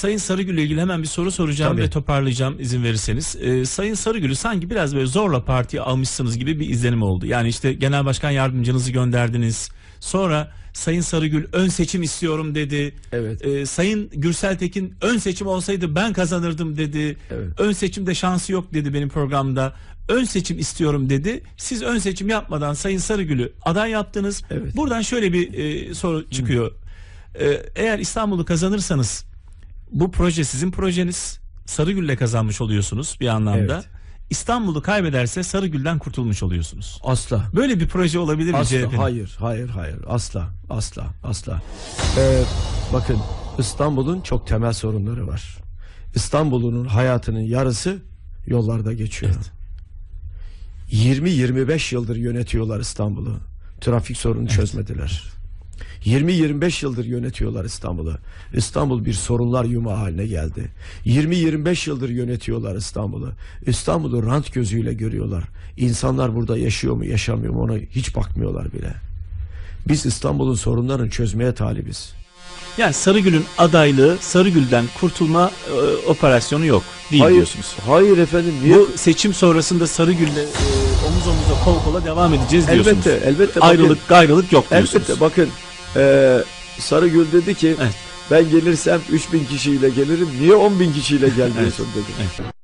Sayın Sarıgül ile ilgili hemen bir soru soracağım Tabii. ve toparlayacağım izin verirseniz. Ee, Sayın Sarıgül'ü sanki biraz böyle zorla partiye almışsınız gibi bir izlenim oldu. Yani işte genel başkan yardımcınızı gönderdiniz. Sonra Sayın Sarıgül ön seçim istiyorum dedi. Evet. Ee, Sayın Gürsel Tekin ön seçim olsaydı ben kazanırdım dedi. Evet. Ön seçimde şansı yok dedi benim programda. Ön seçim istiyorum dedi. Siz ön seçim yapmadan Sayın Sarıgül'ü aday yaptınız. Evet. Buradan şöyle bir e, soru çıkıyor. Ee, eğer İstanbul'u kazanırsanız bu proje sizin projeniz. Sarıgül'le kazanmış oluyorsunuz bir anlamda. Evet. İstanbul'u kaybederse Sarıgül'den kurtulmuş oluyorsunuz. Asla. Böyle bir proje olabilir mi Asla. CHP'nin? Hayır, hayır, hayır. Asla, asla, asla. Ee, bakın İstanbul'un çok temel sorunları var. İstanbul'un hayatının yarısı yollarda geçiyor. Evet. 20-25 yıldır yönetiyorlar İstanbul'u. Trafik sorunu çözmediler. 20-25 yıldır yönetiyorlar İstanbul'u. İstanbul bir sorunlar yumağı haline geldi. 20-25 yıldır yönetiyorlar İstanbul'u. İstanbul'u rant gözüyle görüyorlar. İnsanlar burada yaşıyor mu yaşamıyor mu ona hiç bakmıyorlar bile. Biz İstanbul'un sorunlarını çözmeye talibiz. Yani Sarıgül'ün adaylığı Sarıgül'den kurtulma e, operasyonu yok değil diyorsunuz. hayır efendim. Niye? Bu seçim sonrasında Sarıgül'le e, omuz omuza kol kola devam edeceğiz diyorsunuz. elbette, elbette. bakın- Ayrılık gayrılık yok diyorsunuz. Elbette bakın e, Sarıgül dedi ki Evet. ben gelirsem 3000 kişiyle gelirim niye 10 bin kişiyle gelmiyorsun dedi. Evet.